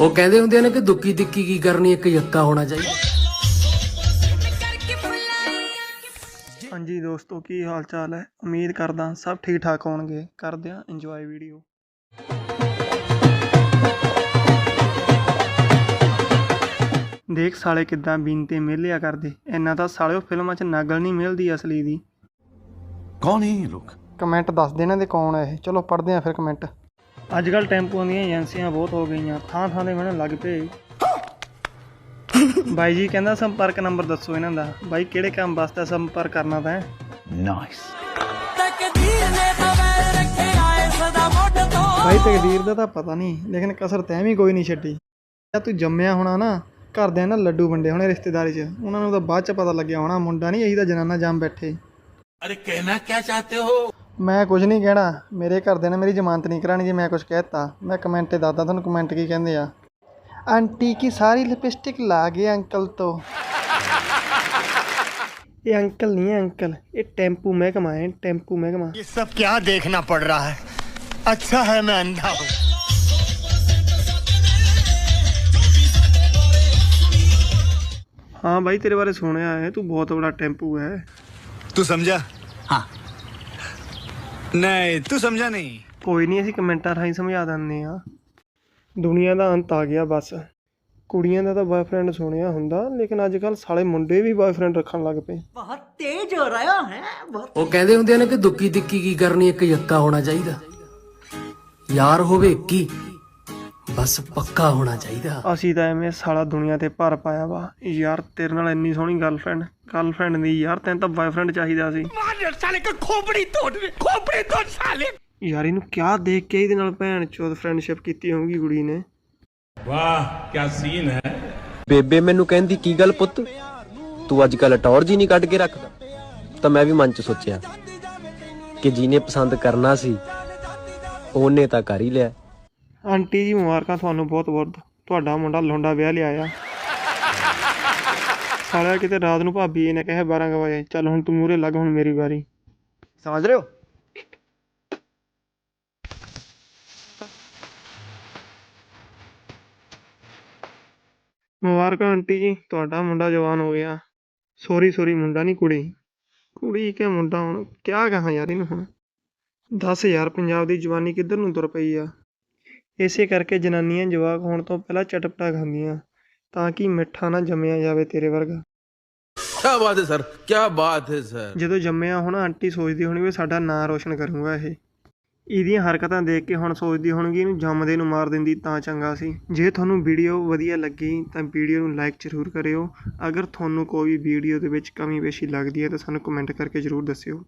ਉਹ ਕਹਿੰਦੇ ਹੁੰਦੇ ਨੇ ਕਿ ਦੁੱਕੀ ਦਿੱਕੀ ਕੀ ਕਰਨੀ ਇੱਕ ਯੱਕਾ ਹੋਣਾ ਚਾਹੀਦਾ। ਹਾਂਜੀ ਦੋਸਤੋ ਕੀ ਹਾਲ ਚਾਲ ਹੈ? ਉਮੀਦ ਕਰਦਾ ਸਭ ਠੀਕ ਠਾਕ ਹੋਣਗੇ। ਕਰਦੇ ਆ ਇੰਜੋਏ ਵੀਡੀਓ ਦੇਖ ਸਾਲੇ ਕਿਦਾਂ ਬੀਨ ਤੇ ਮਿਲਿਆ ਕਰਦੇ। ਇੰਨਾ ਤਾਂ ਸਾਲਿਓ ਫਿਲਮਾਂ 'ਚ ਨਗਲ ਨਹੀਂ ਮਿਲਦੀ ਅਸਲੀ ਦੀ। ਕੌਣ ਹੈ ਲੋਕ? ਕਮੈਂਟ ਦੱਸ ਦੇਣਾ ਦੇ ਕੌਣ ਹੈ ਇਹ। ਚਲੋ ਪੜਦੇ ਆ ਫਿਰ ਕਮੈਂਟ। ਅੱਜ ਕੱਲ ਟੈਂਪੂਆਂ ਦੀਆਂ ਏਜੰਸੀਆਂ ਬਹੁਤ ਹੋ ਗਈਆਂ। ਥਾਂ ਥਾਂ ਦੇ ਮੈਨੂੰ ਲੱਗ ਪਏ। ਬਾਈ ਜੀ ਕਹਿੰਦਾ ਸੰਪਰਕ ਨੰਬਰ ਦੱਸੋ ਇਹਨਾਂ ਦਾ। ਬਾਈ ਕਿਹੜੇ ਕੰਮ ਵਾਸਤੇ ਸੰਪਰਕ ਕਰਨਾ ਤਾਂ ਨਾਈਸ ਬਾਈ ਤਕਦੀਰ ਦਾ ਤਾਂ ਪਤਾ ਨਹੀਂ ਲੇਕਿਨ ਕਸਰ ਤੈਂ ਵੀ ਕੋਈ ਨਹੀਂ ਛੱਡੀ। ਜਾਂ ਤੂੰ ਜੰਮਿਆ ਹੋਣਾ ਨਾ ਘਰਦਿਆਂ ਨਾਲ ਲੱਡੂ ਵੰਡੇ ਹੋਣੇ ਰਿਸ਼ਤੇਦਾਰੀ 'ਚ। ਉਹਨਾਂ ਨੂੰ ਤਾਂ ਬਾਅਦ 'ਚ ਪਤਾ ਲੱਗਿਆ ਹੋਣਾ ਮੁੰਡਾ ਨਹੀਂ ਇਹੀ ਤਾਂ ਜਨਾਨਾ ਜਾਮ ਬੈਠੇ। ਅਰੇ ਕਹਿਣਾ ਕੀ ਚਾਹਤੇ ਹੋ? ਮੈਂ ਕੁਝ ਨਹੀਂ ਕਹਿਣਾ ਮੇਰੇ ਘਰਦਿਆਂ ਨੇ ਮੇਰੀ ਜ਼ਮਾਨਤ ਨਹੀਂ ਕਰਾਣੀ ਜੇ ਮੈਂ ਕੁਝ ਕਹਿਤਾ ਮੈਂ ਕਮੈਂਟ ਤੇ ਦੱਸਦਾ ਤੁਹਾਨੂੰ ਕਮੈਂਟ ਕੀ ਕਹਿੰਦੇ ਆ ਆਂਟੀ ਕੀ ਸਾਰੀ ਲਿਪਸਟਿਕ ਲਾ ਗਏ ਅੰਕਲ ਤੋਂ ਇਹ ਅੰਕਲ ਨਹੀਂ ਹੈ ਅੰਕਲ ਇਹ ਟੈਂਪੂ ਮਹਿਕਮਾ ਹੈ ਟੈਂਪੂ ਮਹਿਕਮਾ ये सब क्या देखना पड़ रहा है अच्छा है मैं अंधा हूँ ਹਾਂ ਬਾਈ ਤੇਰੇ ਬਾਰੇ ਸੁਣਿਆ ਹੈ ਤੂੰ ਬਹੁਤ ਬੜਾ ਟੈਂਪੂ ਹੈ तू समझा हाँ ਨਹੀਂ ਤੂੰ ਸਮਝਾ ਨਹੀਂ? ਕੋਈ ਨਹੀਂ ਅਸੀਂ ਕਮੈਂਟਾਂ ਰਾਹੀਂ ਸਮਝਾ ਦਿੰਦੇ ਆ ਦੁਨੀਆ ਦਾ ਅੰਤ ਆ ਗਿਆ ਬਸ। ਕੁੜੀਆਂ ਦਾ ਤਾਂ ਬॉयਫ੍ਰੈਂਡ ਸੋਹਣਿਆ ਹੁੰਦਾ ਲੇਕਿਨ ਅੱਜ ਕੱਲ ਸਾਲੇ ਮੁੰਡੇ ਵੀ ਬॉयਫ੍ਰੈਂਡ ਰੱਖਣ ਲੱਗ ਪਏ। ਬਹੁਤ ਤੇਜ਼ ਹੋ ਰਿਹਾ ਹੈ ਉਹ ਕਹਿੰਦੇ ਹੁੰਦੇ ਨੇ ਕਿ ਦੁੱਕੀ ਦਿੱਕੀ ਕੀ ਕਰਨੀ ਇੱਕ ਯੱਤਾ ਹੋਣਾ ਚਾਹੀਦਾ। ਯਾਰ ਹੋਵੇ ਇੱਕੀ ਬਸ ਪੱਕਾ ਹੋਣਾ ਚਾਹੀਦਾ। ਅਸੀਂ ਤਾਂ ਐਵੇਂ ਸਾਲਾ ਦੁਨੀਆ ਤੇ ਭਰ ਪਾਇਆ ਵਾ। ਯਾਰ ਤੇਰੇ ਨਾਲ ਇੰਨੀ ਸੋਹਣੀ ਗਰਲਫ੍ਰੈਂਡ ਗਰਲਫ੍ਰੈਂਡ ਦੀ ਯਾਰ ਤੈਨੂੰ ਤਾਂ ਬॉयਫ੍ਰੈਂਡ ਚਾਹੀਦਾ ਸੀ। ਯਾਰ ਇਹਨੂੰ ਕਿਆ ਦੇਖ ਕੇ ਇਹਦੇ ਨਾਲ ਭੈਣ ਚੋਦ ਫਰੈਂਡਸ਼ਿਪ ਕੀਤੀ ਹੋਊਗੀ ਕੁੜੀ ਨੇ? ਬੇਬੇ ਮੈਨੂੰ ਕਹਿੰਦੀ ਕੀ ਗੱਲ ਪੁੱਤ? ਤੂੰ ਅੱਜ ਕੱਲ ਟੌਰ ਜੀ ਨਹੀਂ ਕੱਢ ਕੇ ਰੱਖਦਾ। ਤਾਂ ਮੈਂ ਵੀ ਮਨ ਚ ਸੋਚਿਆ ਕਿ ਜਿਹਨੇ ਪਸੰਦ ਕਰਨਾ ਸੀ ਉਹਨੇ ਤਾਂ ਕਰ ਹੀ ਲਿਆ। ਆਂਟੀ ਜੀ ਮੁਬਾਰਕਾਂ ਤੁਹਾਨੂੰ ਬਹੁਤ ਬਹੁਤ। ਤੁਹਾਡਾ ਮੁੰਡਾ ਲੋਂਡਾ ਵਿਆਹ ਲਿਆਇਆ ਸਾਲਿਆ ਕਿਤੇ ਰਾਤ ਨੂੰ ਭਾਬੀ ਇਹਨੇ ਕਹੇ 12 ਕੁ ਵਜੇ ਚੱਲ ਹੁਣ ਤੂੰ ਮੂਰੇ ਲੱਗ ਹੁਣ ਮੇਰੀ ਵਾਰੀ। ਸਮਝ ਰਹੇ ਹੋ? ਮੁਬਾਰਕਾਂ ਆਂਟੀ ਜੀ ਤੁਹਾਡਾ ਮੁੰਡਾ ਜਵਾਨ ਹੋ ਗਿਆ। ਸੋਰੀ ਸੋਰੀ ਮੁੰਡਾ ਨਹੀਂ ਕੁੜੀ। ਕੁੜੀ ਕਿ ਮੁੰਡਾ ਹੁਣ ਕਿਆ ਕਹਾਂ ਯਾਰ ਇਹਨੂੰ ਹੁਣ? ਦੱਸ ਯਾਰ ਪੰਜਾਬ ਦੀ ਜਵਾਨੀ ਕਿੱਧਰ ਨੂੰ ਤੁਰ ਪਈ ਆ? ਇਸੇ ਕਰਕੇ ਜਨਾਨੀਆਂ ਜਵਾਕ ਹੋਣ ਤੋਂ ਪਹਿਲਾਂ ਚਟਪਟਾ ਖਾਂਦੀਆਂ ਤਾਂ ਕਿ ਮਿੱਠਾ ਨਾ ਜੰਮਿਆ ਜਾਵੇ ਤੇਰੇ ਵਰਗਾ। ਕੀ ਬਾਤ ਹੈ ਸਰ ਕੀ ਬਾਤ ਹੈ ਸਰ। ਜਦੋਂ ਜੰਮਿਆ ਹੁਣ ਆਂਟੀ ਸੋਚਦੀ ਹੋਣੀ ਵੀ ਸਾਡਾ ਨਾਂ ਰੋਸ਼ਨ ਕਰੂਗਾ ਇਹ। ਇਹਦੀਆਂ ਹਰਕਤਾਂ ਦੇਖ ਕੇ ਹੁਣ ਸੋਚਦੀ ਹੋਣਗੀ ਇਹਨੂੰ ਜੰਮਦੇ ਨੂੰ ਮਾਰ ਦਿੰਦੀ ਤਾਂ ਚੰਗਾ ਸੀ। ਜੇ ਤੁਹਾਨੂੰ ਵੀਡੀਓ ਵਧੀਆ ਲੱਗੀ ਤਾਂ ਵੀਡੀਓ ਨੂੰ ਲਾਈਕ ਜ਼ਰੂਰ ਕਰਿਓ। ਅਗਰ ਤੁਹਾਨੂੰ ਕੋਈ ਵੀਡੀਓ ਦੇ ਵਿੱਚ ਕਮੀ ਪੇਸ਼ੀ ਲੱਗਦੀ ਹੈ ਤਾਂ ਸਾਨੂੰ ਕਮੈਂਟ ਕਰਕੇ ਜ਼ਰੂਰ ਦੱਸਿਓ।